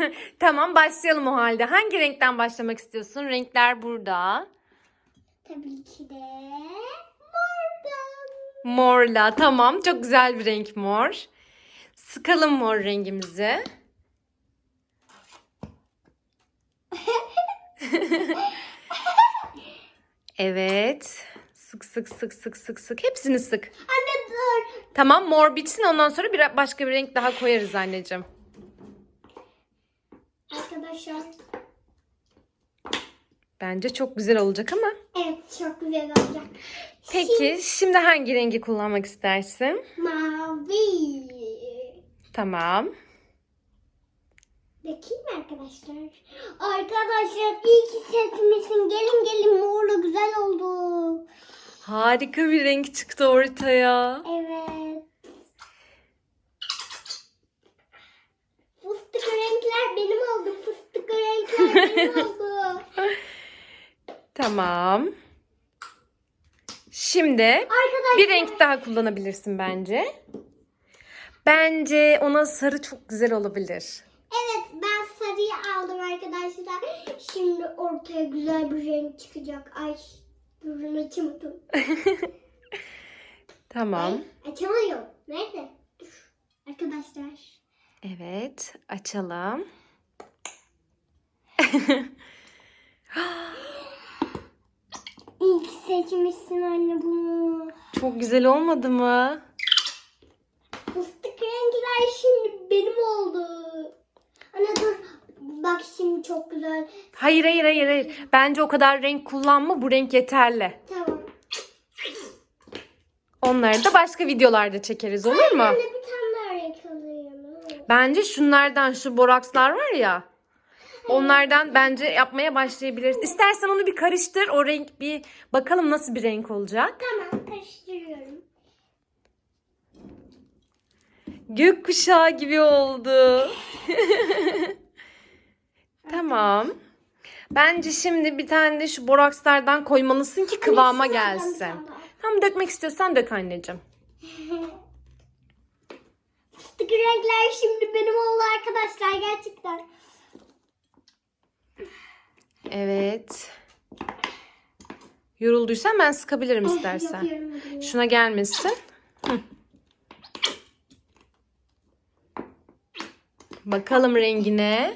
tamam başlayalım o halde. Hangi renkten başlamak istiyorsun? Renkler burada. Tabii ki de mordan. Morla. Tamam. Çok güzel bir renk mor. Sıkalım mor rengimizi. evet. Sık sık sık sık sık sık. Hepsini sık. Anne dur. Tamam mor bitsin ondan sonra bir başka bir renk daha koyarız anneciğim. Arkadaşlar. Bence çok güzel olacak ama. Evet çok güzel olacak. Peki şimdi hangi rengi kullanmak istersin? Mavi. Tamam. Bakayım arkadaşlar? Arkadaşlar iyi ki seçmişsin. Gelin gelin morla güzel oldu. Harika bir renk çıktı ortaya. Evet. Fıstık renkler benim oldu. Fıstık renkler benim oldu. Tamam. Şimdi Arkadaşlar bir renk daha kullanabilirsin bence. Bence ona sarı çok güzel olabilir. Evet ben sarıyı aldım arkadaşlar. Şimdi ortaya güzel bir renk çıkacak. Ay durun açamadım. Tamam. Açamıyorum. Nerede? Dur. Arkadaşlar. Evet, açalım. İyi ki seçmişsin anne bunu. Çok güzel olmadı mı? Fıstık renkler şimdi benim oldu. Anne dur. Bak şimdi çok güzel. Hayır, hayır, hayır, hayır. Bence o kadar renk kullanma. Bu renk yeterli. Tamam. Onları da başka videolarda çekeriz olur mu? Anne bir tane daha renk alayım. Bence şunlardan şu borakslar var ya. Onlardan bence yapmaya başlayabiliriz. İstersen onu bir karıştır. O renk bir bakalım nasıl bir renk olacak. Tamam karıştırıyorum. Gökkuşağı gibi oldu. tamam. Bence şimdi bir tane de şu borakslardan koymalısın ki kıvama gelsin. Tam dökmek istiyorsan dök anneciğim. Fıstık renkler şimdi benim oldu arkadaşlar gerçekten. Evet. Yorulduysan ben sıkabilirim istersen. Yapıyorum, yapıyorum. Şuna gelmesin. Hı. Bakalım rengine.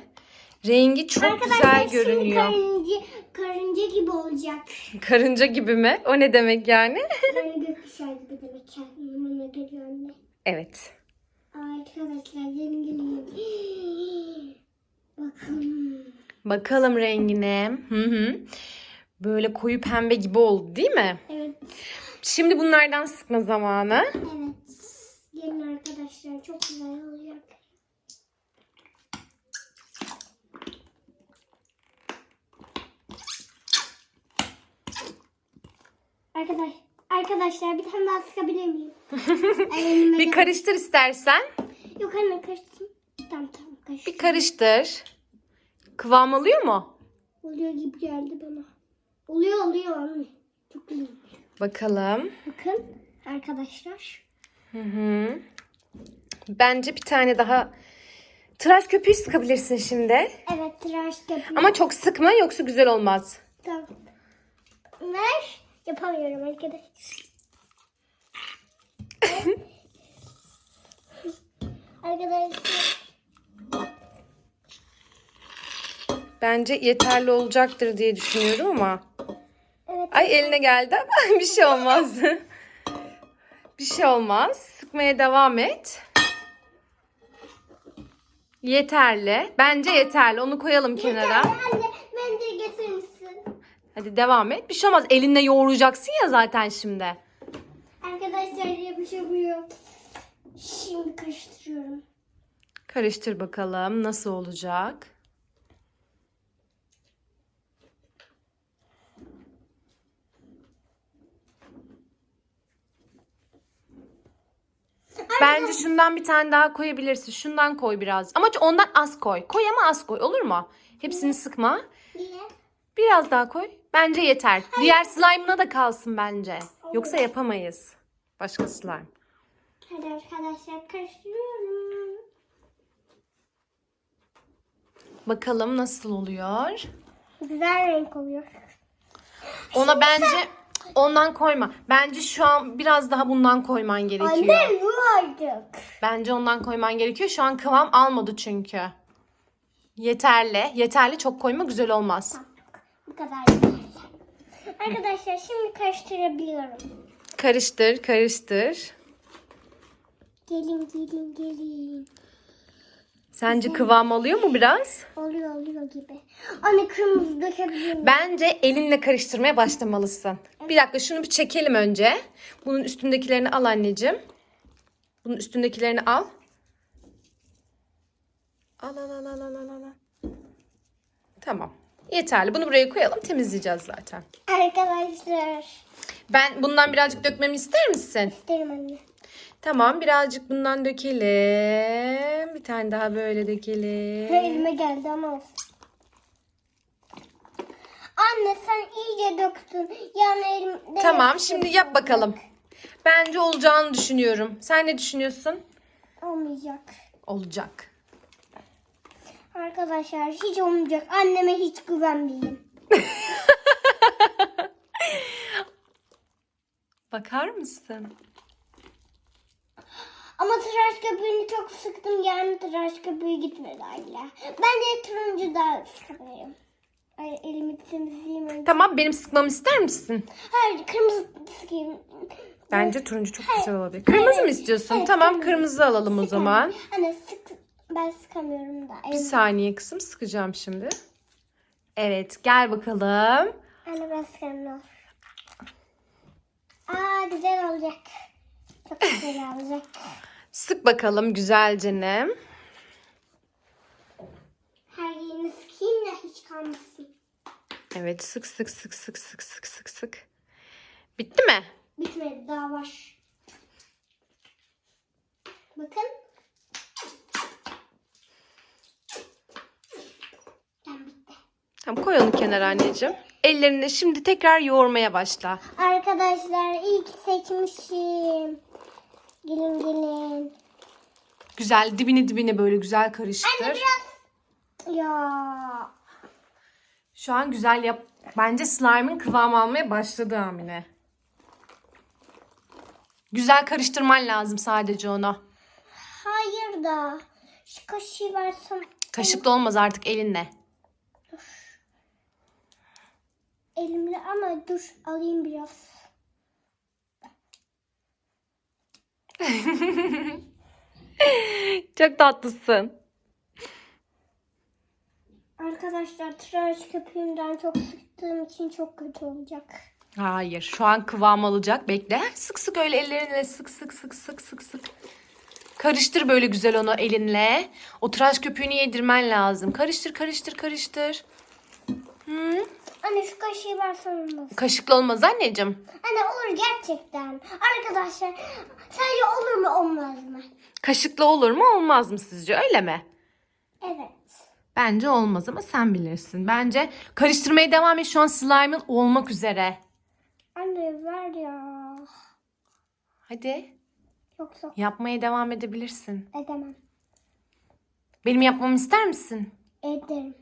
Rengi çok Arkadaşlar güzel görünüyor. karınca, karınca gibi olacak. Karınca gibi mi? O ne demek yani? Yani gökkuşağı gibi demek anne. Evet. Arkadaşlar gelin. Bakalım rengine. Hı hı. Böyle koyu pembe gibi oldu değil mi? Evet. Şimdi bunlardan sıkma zamanı. Evet. Gelin arkadaşlar çok güzel olacak. Arkadaş, Arkadaşlar bir tane daha sıkabilir miyim? Bir karıştır istersen. Yok anne karıştım. Tamam tamam karıştım. Bir karıştır. Kıvam alıyor mu? Oluyor gibi geldi bana. Oluyor oluyor anne. Çok iyi. Bakalım. Bakın arkadaşlar. Hı hı. Bence bir tane daha tıraş köpüğü sıkabilirsin şimdi. Evet tıraş yapıyorum. Ama çok sıkma yoksa güzel olmaz. Tamam. Ver. Yapamıyorum arkadaşlar. arkadaşlar. Bence yeterli olacaktır diye düşünüyorum ama. Evet. Ay eline geldi ama bir şey olmaz. bir şey olmaz. Sıkmaya devam et. Yeterli. Bence yeterli. Onu koyalım kenara. Anne mendil getirir misin? Hadi devam et. Bir şey olmaz. Elinle yoğuracaksın ya zaten şimdi. Arkadaşlar yapışamıyor. Şimdi karıştırıyorum. Karıştır bakalım nasıl olacak. Bence şundan bir tane daha koyabilirsin. Şundan koy biraz. Ama ondan az koy. Koy ama az koy. Olur mu? Hepsini sıkma. Niye? Biraz daha koy. Bence yeter. Diğer slime'ına da kalsın bence. Yoksa yapamayız. Başka slime. Hadi arkadaşlar karıştırıyorum. Bakalım nasıl oluyor. Güzel renk oluyor. Ona bence ondan koyma. Bence şu an biraz daha bundan koyman gerekiyor. Anne yuvardık. Bence ondan koyman gerekiyor. Şu an kıvam almadı çünkü. Yeterli. Yeterli çok koyma güzel olmaz. Bu kadar. Arkadaşlar şimdi karıştırabiliyorum. Karıştır, karıştır. Gelin gelin gelin. Sence kıvam alıyor mu biraz? Oluyor oluyor gibi. Anne kırmızı dökebilir miyim? Bence elinle karıştırmaya başlamalısın. Bir dakika şunu bir çekelim önce. Bunun üstündekilerini al anneciğim. Bunun üstündekilerini al. Al al al al al al. al. Tamam. Yeterli. Bunu buraya koyalım. Temizleyeceğiz zaten. Arkadaşlar. Ben bundan birazcık dökmemi ister misin? İsterim anne. Tamam birazcık bundan dökelim. Bir tane daha böyle dökelim. Elime geldi ama olsun. Anne sen iyice döktün. Yani elimde Tamam şimdi yap bakalım. Bence olacağını düşünüyorum. Sen ne düşünüyorsun? Olmayacak. Olacak. Arkadaşlar hiç olmayacak. Anneme hiç güvenmeyin. Bakar mısın? Ama tıraş köpüğünü çok sıktım. Yani tıraş köpüğü gitmedi hala. Ben de turuncu da sıkıyorum. Ay elimi temizleyeyim önce. Tamam benim sıkmamı ister misin? Hayır kırmızı sıkayım. Bence turuncu çok güzel olabilir. Kırmızı mı istiyorsun? Evet, tamam kırmızı. kırmızı alalım o zaman. Anne sık. Ben sıkamıyorum da. Bir Elim- saniye kızım sıkacağım şimdi. Evet gel bakalım. Anne ben sıkamıyorum. Aa güzel olacak. Çok güzel olacak. Sık bakalım güzelce ne? Her yerini sıkayım da hiç kalmasın. Evet sık sık sık sık sık sık sık sık. Bitti mi? Bitmedi daha var. Bakın. Tamam bitti. Tamam koy onu kenara anneciğim. Ellerini şimdi tekrar yoğurmaya başla. Arkadaşlar iyi ki seçmişim. Gelin gelin. Güzel dibini dibine böyle güzel karıştır. Ya. Şu an güzel yap. Bence slime'ın kıvam almaya başladı Amine. Güzel karıştırman lazım sadece onu. Hayır da. Şu kaşığı versem. Kaşıkla olmaz artık elinle. Elimle ama dur alayım biraz. Çok tatlısın. Arkadaşlar tıraş köpüğünden çok sıktığım için çok kötü olacak. Hayır şu an kıvam alacak. Bekle. Sık sık öyle ellerinle sık sık sık sık sık sık. Karıştır böyle güzel onu elinle. O tıraş köpüğünü yedirmen lazım. Karıştır karıştır karıştır. Hı? Anne şu kaşığı versen olmaz. Kaşıkla olmaz anneciğim. Anne olur gerçekten. Arkadaşlar sence olur mu olmaz mı? Kaşıkla olur mu olmaz mı sizce öyle mi? Evet. Bence olmaz ama sen bilirsin. Bence karıştırmaya devam et. Şu an slime'ın olmak üzere. Anne ver ya. Hadi Yoksa yapmaya devam edebilirsin. edemem. Benim yapmamı ister misin? Ederim.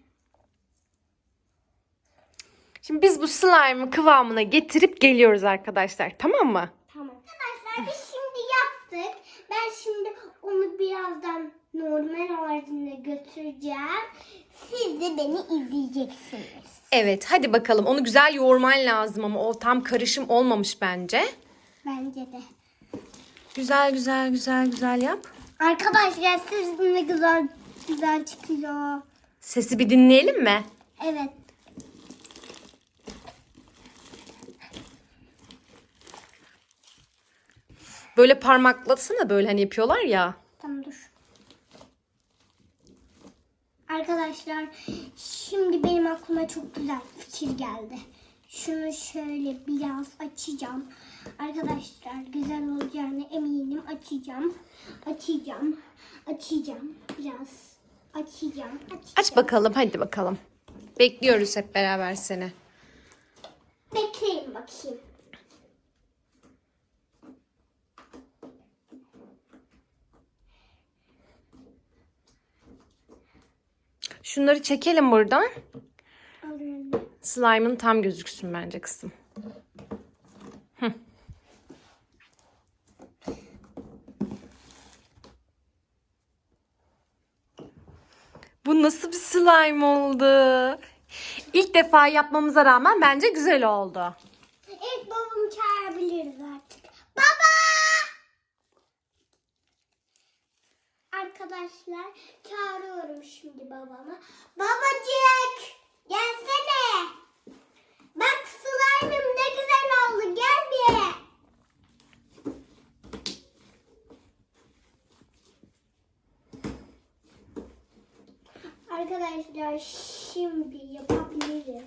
Şimdi biz bu slime'ı kıvamına getirip geliyoruz arkadaşlar. Tamam mı? Tamam. Arkadaşlar biz şimdi yaptık. Ben şimdi onu birazdan normal halinde götüreceğim. Siz de beni izleyeceksiniz. Evet hadi bakalım. Onu güzel yoğurman lazım ama o tam karışım olmamış bence. Bence de. Güzel güzel güzel güzel yap. Arkadaşlar siz ne güzel güzel çıkıyor. Sesi bir dinleyelim mi? Evet. Böyle parmaklasana böyle hani yapıyorlar ya. Tamam dur. Arkadaşlar şimdi benim aklıma çok güzel fikir geldi. Şunu şöyle biraz açacağım. Arkadaşlar güzel olacağını eminim. Açacağım. Açacağım. Açacağım. Biraz açacağım. Açacağım. Aç bakalım hadi bakalım. Bekliyoruz hep beraber seni. Bekleyin bakayım. Şunları çekelim buradan. Slime'ın tam gözüksün bence kızım. Hı. Bu nasıl bir slime oldu? İlk defa yapmamıza rağmen bence güzel oldu. Evet babamı çağırabiliriz artık. Baba! Arkadaşlar çağırıyorum babamı. Babacık! Gelsene! Bak slime'ım ne güzel oldu. Gel bir. Arkadaşlar şimdi yapabiliriz.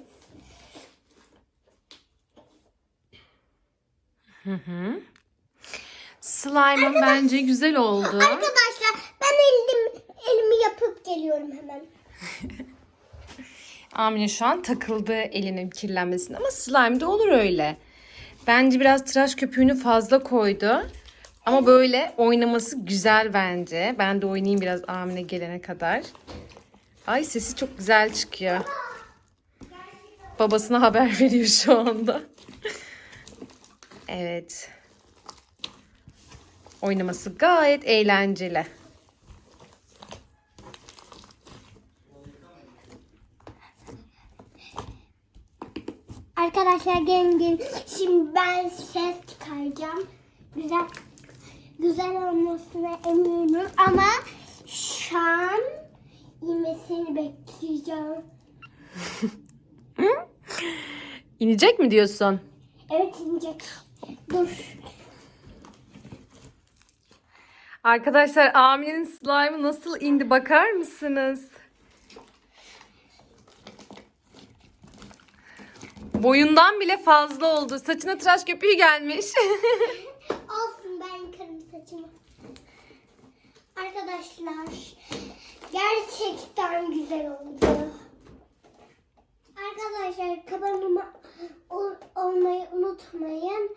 Slime'ın bence güzel oldu. Arkadaşlar ben elim, elimi yapıp geliyorum hemen. Amine şu an takıldı elinin kirlenmesine ama slime de olur öyle. Bence biraz tıraş köpüğünü fazla koydu. Ama böyle oynaması güzel bence. Ben de oynayayım biraz Amine gelene kadar. Ay sesi çok güzel çıkıyor. Babasına haber veriyor şu anda. evet. Oynaması gayet eğlenceli. Arkadaşlar gelin gelin. Şimdi ben ses çıkaracağım. Güzel güzel olmasına eminim ama şu an inmesini bekleyeceğim. İnecek mi diyorsun? Evet inecek. Dur. Arkadaşlar Amine'nin slime'ı nasıl indi bakar mısınız? Boyundan bile fazla oldu. Saçına tıraş köpüğü gelmiş. Olsun ben yıkarım saçımı. Arkadaşlar gerçekten güzel oldu. Arkadaşlar kanalıma olmayı unutmayın.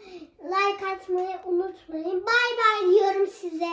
Like atmayı unutmayın. Bay bay diyorum size.